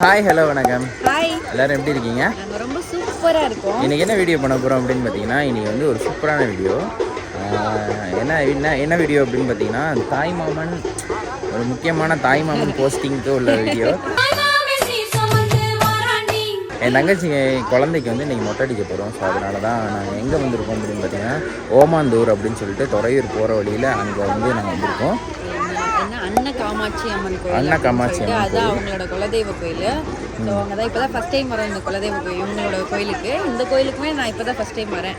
Hi hello வணக்கம். Hi எல்லாரும் எப்படி இருக்கீங்க? நாங்கள் ரொம்ப சூப்பராக இருக்கோம். இன்னைக்கு என்ன வீடியோ பண்ண போகிறோம் அப்படின்னு பார்த்தீங்கன்னா இன்னைக்கு வந்து ஒரு சூப்பரான வீடியோ என்ன என்ன என்ன வீடியோ அப்படின்னு பார்த்தீங்கன்னா தாய் மாமன் ஒரு முக்கியமான தாய் மாமன் போஸ்டிங்க்கு உள்ள வீடியோ என் தங்கச்சி குழந்தைக்கு வந்து இன்றைக்கி மொட்டை அடிக்க போகிறோம் ஸோ அதனால தான் நாங்கள் எங்கே வந்திருக்கோம் அப்படின்னு பார்த்தீங்கன்னா ஓமாந்தூர் அப்படின்னு சொல்லிட்டு துறையூர் போகிற வழியில் அங்கே வந்து நாங்கள் வந்திருக்கோம். காமாட்சி அம்மன் கோயில் அன்ன காமாட்சி அம்மன் அதான் அவங்களோட குலதெய்வ கோயில். ஸோ அவங்க தான் இப்போ தான் ஃபஸ்ட் டைம் வரேன் இந்த குலதெய்வ கோயில் இவங்களோட கோயிலுக்கு. இந்த கோயிலுக்குமே நான் இப்போ தான் ஃபஸ்ட் டைம் வரேன்.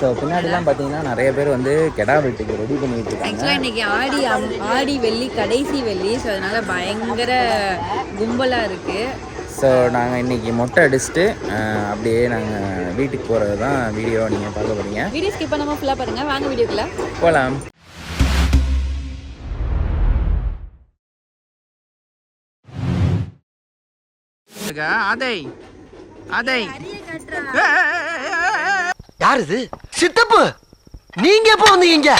ஸோ பின்னாடிலாம் பார்த்தீங்கன்னா நிறைய பேர் வந்து கெடா வெட்டுக்கு ரெடி பண்ணிட்டு இருக்காங்க. ஆக்சுவலாக இன்னைக்கு ஆடி அம்- ஆடி வெள்ளி கடைசி வெள்ளி. ஸோ அதனால பயங்கர கும்பலாக இருக்குது ஸோ நாங்கள் இன்னைக்கு மொட்டை அடிச்சுட்டு அப்படியே நாங்கள் வீட்டுக்கு போகிறது தான் வீடியோ நீங்கள் பார்க்க போகிறீங்க வீடியோ ஸ்கிப் பண்ணாமல் ஃபுல்லாக பாருங்கள் வாங்க வீடியோக்குள்ள. போகலாம் அதை. அதை. யார் இது? சித்தப்பு! நீங்க எப்போ வந்தீங்க?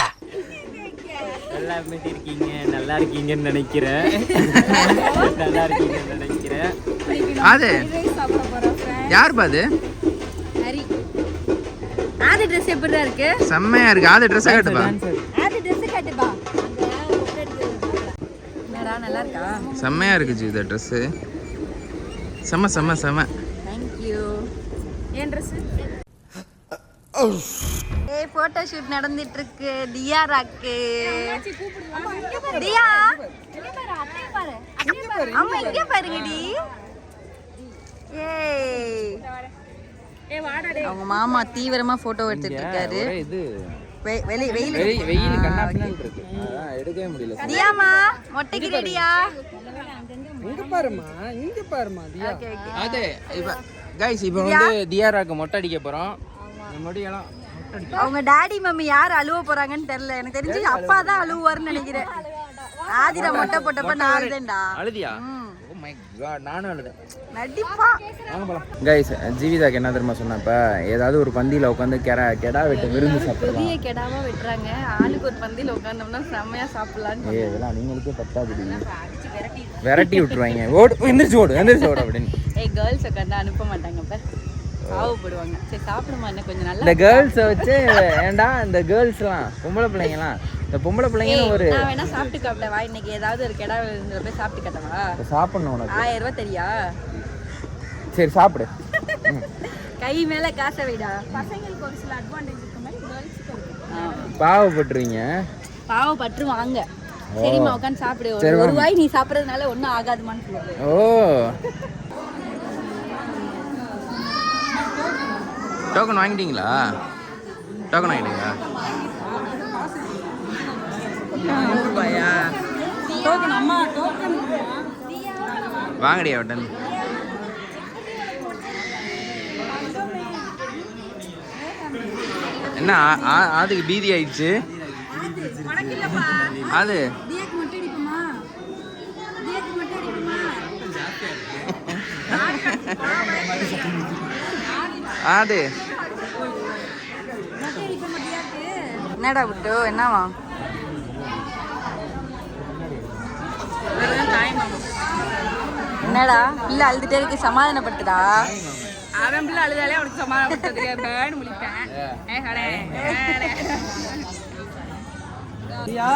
நல்லா இருக்கீங்க நல்லா இருக்கீங்கன்னு நினைக்கிறேன். நல்லா இருக்கீங்கன்னு நினைக்கிறேன். அது. யாருப்பா அது? ஹரி. ஆதி ட்ரெஸ் எப்படி இருக்கு? செம்மையா இருக்கு. அது ட்ரெஸ் கட்டுப்பா. ஆதி ட்ரெஸ் கட்டுப்பா. என்னடா நல்லா இருக்கா? செம்மையா இருக்கு ஜி இந்த ட்ரெஸ்ஸு செம்ம செம்ம செம்ம தேங்க்யூ ஏன் ட்ரெஸ் ஏய் போட்டோ ஷூட் நடந்துட்டு இருக்கு டியா ராக்கு டியா அம்மா இங்க பாருங்கடி. ஏய். அவங்க மாமா தீவிரமா போட்டோ எடுத்துட்டு இருக்காரு வெயில் வெயில் வெயில் கண்ணாப்பின்னு இருக்கு. அதான் எடுக்கவே முடியல. தியாமா மொட்டைக்கு ரெடியா? இங்க பாருமா இங்க பாருமா தியா. Okay okay. அது இப்போ வந்து தியாராக்கு மொட்டை அடிக்க போகிறோம் முடியலாம் மொட்டை அடிக்க அவங்க டாடி மம்மி யார் அழுவ போறாங்கன்னு தெரியல. எனக்கு தெரிஞ்சு அப்பா தான் அழுவாருன்னு நினைக்கிறேன். ஆதிரா மொட்டை போட்டப்ப நான் அழுதேன்டா. அழுதியா? ஓ மை காட் நானும் அழுதேன். நடிப்பா. வாங்க போலாம். கைஸ் ஜீவிதாக்கு என்ன தெரியுமா சொன்னப்ப ஏதாவது ஒரு பந்தியில் உட்காந்து கெடா கெடா வெட்டு விருந்து சாப்பிடலாம். பெரிய கெடாவா வெட்டுறாங்க. ஆளுக்கு ஒரு பந்தியில் உட்காந்தோம்னா செம்மையா சாப்பிடலான்னு ஏய் இதெல்லாம் நீங்களுக்கே பத்தாதுடி. விரட்டி விட்டுருவாங்க. ஓடு எந்திரிச்சு ஓடு எந்திரிச்சு ஓடு அப்படின்னு. ஏய் கேர்ள்ஸ் உட்காந்து அனுப்ப மாட்டாங்க பாவப்படுவாங்க. சரி சாப்பிடுமா என்ன? கொஞ்சம் நல்லா இந்த கேர்ள்ஸை வச்சு ஏன்டா இந்த கேர்ள்ஸ்லாம் பொம்பளை பிள்ளைங்கலாம். இந்த பொம்பளை பிள்ளைங்கன்னு ஒரு நான் வேணா சாப்பிட்டு காப்பிடவா இன்னைக்கு ஏதாவது ஒரு கெடா விருந்துல போய் சாப்பிட்டு கட்டவா சாப்பிடணும் உனக்கு. ஆயிரம் ரூபாய் தெரியா? சரி சாப்பிடு. கை மேல காசை வைடா. பசங்களுக்கு ஒரு சில அட்வான்டேஜ் இருக்க. மாதிரி கேர்ள்ஸுக்கு பாவப்பட்டுருவீங்க. பற்று வாங்க சரிம்மா உட்காந்து சாப்பிடு. ஒரு-. வாய் நீ சாப்பிட்றதுனால ஒன்றும் ஆகாதுமான்னு சொல்லுவாங்க. ஓ. டோக்கன் வாங்கிட்டீங்களா? டோக்கன் வாங்கிட்டீங்களா? ரூபாயா வாங்கடியா உடன் என்ன ஆ- ஆ- ஆதுக்கு பீதி ஆயிடுச்சு? அது அது என்னடா விட்டு என்னவா? என்னடா? பிள்ளை அழுதுட்டே இருக்கு சமாதானப்படுத்துடா. அவன் பிள்ளை அழுதாலே அவனுக்கு ஏ கடை தியா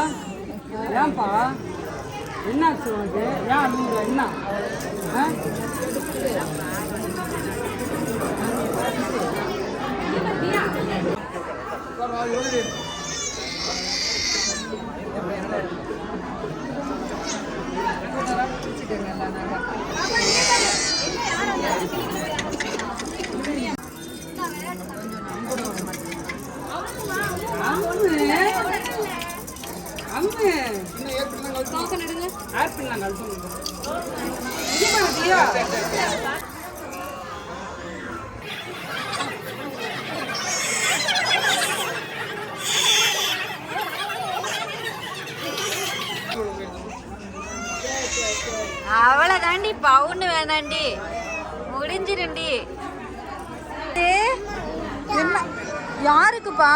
ஏன்பா? என்னாச்சு உனக்கு? ஏன் அழுகுற என்ன? ஆ? அவளை தாண்டி பவுன்னு வேணாண்டி முடிஞ்சிருண்டி யாருக்குப்பா?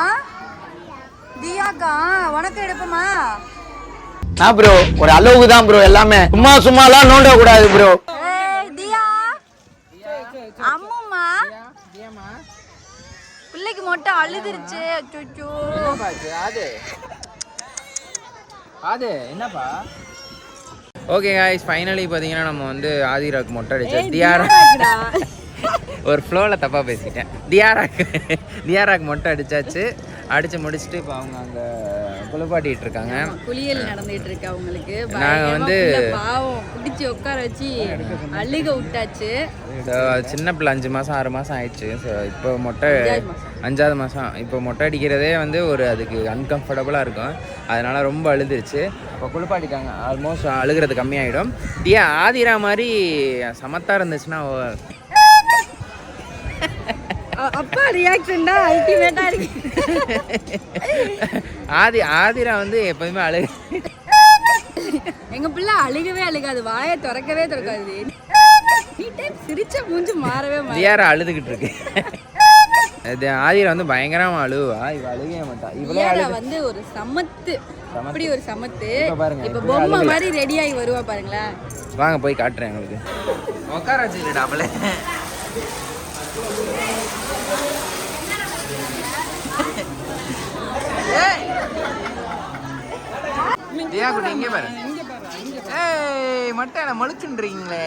தியாக்கா உனக்கு எடுப்போமா? நான் ப்ரோ ஒரு அளவுக்கு தான் ப்ரோ எல்லாமே. சும்மா சும்மாலாம் நோண்ட கூடாது ப்ரோ தியா. அம்முமா பிள்ளைக்கு மொட்டை அழுதுருச்சு. அச்சோ அது அது என்னப்பா? ஓகே காய்ஸ் ஃபைனலி பார்த்தீங்கன்னா நம்ம வந்து ஆதிராக்கு மொட்டை அடிச்சோம். தியாரா. ஒரு ஃப்ளோவில் தப்பாக பேசிட்டேன். தியாராக்கு தியாராக்கு மொட்டை அடிச்சாச்சு. அடித்து முடிச்சுட்டு இப்போ அவங்க அங்கே குளிப்பாட்டிட்டு இருக்காங்க. குளியல் நடந்துட்டு இருக்கு அவங்களுக்கு. நாங்க பயங்கரமா வந்து- பாவம் பிடிச்சி உட்கார வச்சு அழுக விட்டாச்சு. சின்ன பிள்ளை அஞ்சு மாதம் ஆறு மாதம் ஆயிடுச்சு. ஸோ இப்போ மொட்டை அஞ்சாவது மாதம் இப்போ மொட்டை அடிக்கிறதே வந்து ஒரு அதுக்கு அன்கம்ஃபர்டபுளாக இருக்கும். அதனால ரொம்ப அழுதுருச்சு. இப்போ குளிப்பாட்டிட்டாங்க. ஆல்மோஸ்ட் அழுகிறது கம்மியாயிடும். தியா ஆதிரா மாதிரி சமத்தா இருந்துச்சுன்னா அப்பா ரியாக்ஷன் தான் அல்டிமேட்டா இருக்கு. ஆதி ஆதிரா வந்து எப்போதுமே அழு எங்க பிள்ளை அழுகவே அழுகாது. வாயை திறக்கவே திறக்காது. சிரிச்ச மூஞ்சி மாறவே மாற. அழுதுகிட்டு இருக்கு. ஆதிரா வந்து பயங்கரமா அழுவா. இவ அழுகவே மாட்டா. இவ்வளோ இவளே அழுது. வந்து ஒரு சமத்து. அப்படி ஒரு சமத்து. இப்ப பொம்மை. மாதிரி ரெடி ஆகி வருவா பாருங்களேன். வாங்க போய் காட்டுறேன் உங்களுக்கு உட்கார வச்சுக்கிட்டா தியா குட்டி இங்கே பாரு. ஏய் மட்டை மழுக்குன்றீங்களே?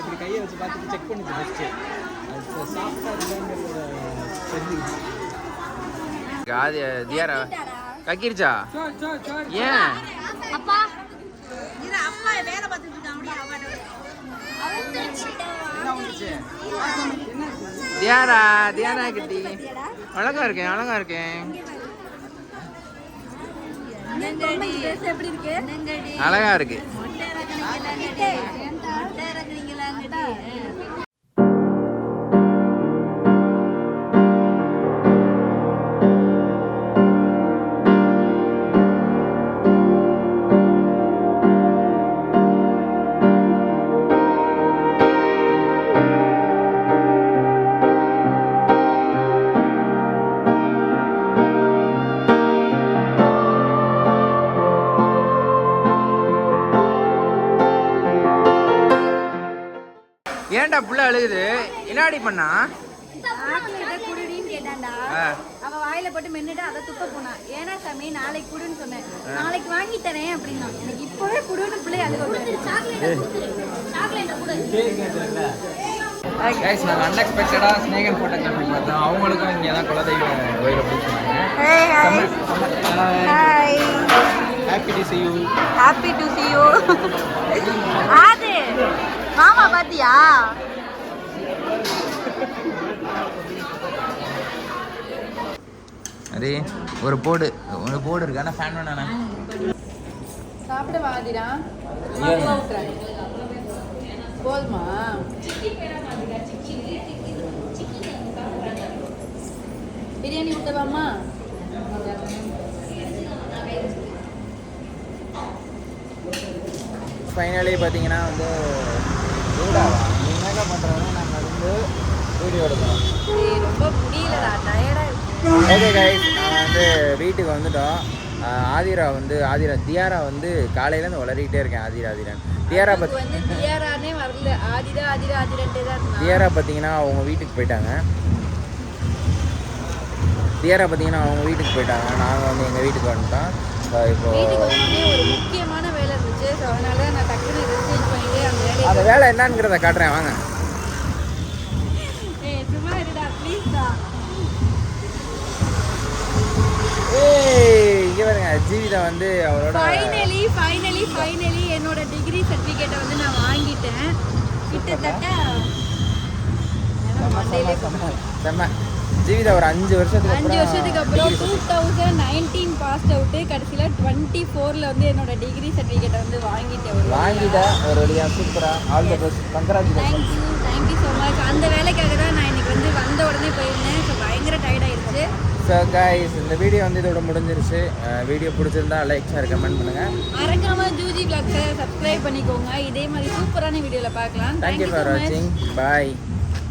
இப்படி கையை வச்சு பார்த்துட்டு செக் பண்ணுச்சு காதி தியாரா கக்கிருச்சா ஏன் தியாரா தியாரா. கிட்டி அழகா இருக்கேன் அழகா இருக்கேன். அழகா இருக்கு. ஏன்டா புள்ள அழுகுது. என்னாடி பண்ணா. அவ வாயில போட்டு மென்னுட்டு அதை துப்ப போனா ஏன்னா சாமி நாளைக்கு குடுன்னு சொன்னேன் நாளைக்கு வாங்கி தரேன் அப்படின்னா எனக்கு இப்பவே குடுன்னு பிள்ளை அது கைஸ் நாங்கள் அன்எக்ஸ்பெக்டடாக ஸ்னேகன் பார்த்தோம் அவங்களுக்கும் இங்கே தான் குலதெய்வ கோயில் அப்படின்னு சொன்னாங்க happy to see you. Happy to see you. ஆது மாமா பாத்தியா? அதே ஒரு போடு. ஒரு போடு இருக்கு. ஆனால் ஃபேன் வேணாண்ணா. சாப்பிட வாதிடா போதுமா? பிரியாணி விட்டவாமா ஃபைனலி பார்த்தீங்கன்னா வந்து வீடாவா மேக்கப் பண்ணுறவங்க நாங்கள் வந்து வீடியோ எடுக்கிறோம் ரொம்ப முடியலடா. டயர்டா இருக்கு ஓகே கைஸ் வந்து வீட்டுக்கு வந்துட்டோம். ஆதிரா வந்து ஆதிரா தியாரா வந்து காலையிலேருந்து வளரிக்கிட்டே இருக்கேன் ஆதிரா ஆதிரான் தியாரா பத்தி தியாரானே வரல. ஆதிரா ஆதிரா ஆதிரன்ட்டே தான் தியாரா பார்த்தீங்கன்னா அவங்க வீட்டுக்கு போயிட்டாங்க. தியாரா பார்த்தீங்கன்னா அவங்க வீட்டுக்கு போயிட்டாங்க. நாங்கள் வந்து எங்கள் வீட்டுக்கு வந்துட்டோம். இப்போ ஒரு முக்கியமான வேலை இருந்துச்சு. ஸோ அதனால நான் டக்குனு அந்த வேலை என்னங்கிறத காட்டுறேன் வாங்க. இங்கே பாருங்க ஜீவிதா வந்து அவரோட ஃபைனலி ஃபைனலி ஃபைனலி என்னோட டிகிரி சர்டிஃபிகேட்டை வந்து நான் வாங்கிட்டேன். கிட்டத்தட்ட செம்ம ஜீவிதா ஒரு அஞ்சு வருஷத்துக்கு அஞ்சு வருஷத்துக்கு அப்புறம் two thousand nineteen pass out கடைசியில் டுவெண்ட்டி ஃபோரில் வந்து என்னோட டிகிரி சர்டிஃபிகேட்டை வந்து வாங்கிட்டேன் வாங்கிட்டேன் ஒரு வழியா. சூப்பரா all the best congratulation thank you thank you so much அந்த வேலைக்காக தான் நான் இன்னைக்கு வந்து வந்த உடனே போயிருந்தேன். ஸோ பயங்கர டயர்ட் ஆயிருச்சு ஸோ கைஸ் இந்த வீடியோ வந்து இதோட முடிஞ்சிருச்சு. வீடியோ பிடிச்சிருந்தா லைக் ஷேர் கமெண்ட் பண்ணுங்க. மறக்காம ஜூஜி பிளாக்ஸை சப்ஸ்கிரைப் பண்ணிக்கோங்க. இதே மாதிரி சூப்பரான வீடியோவில் பார்க்கலாம். தேங்க்யூ ஃபார் வாட்சிங் பாய்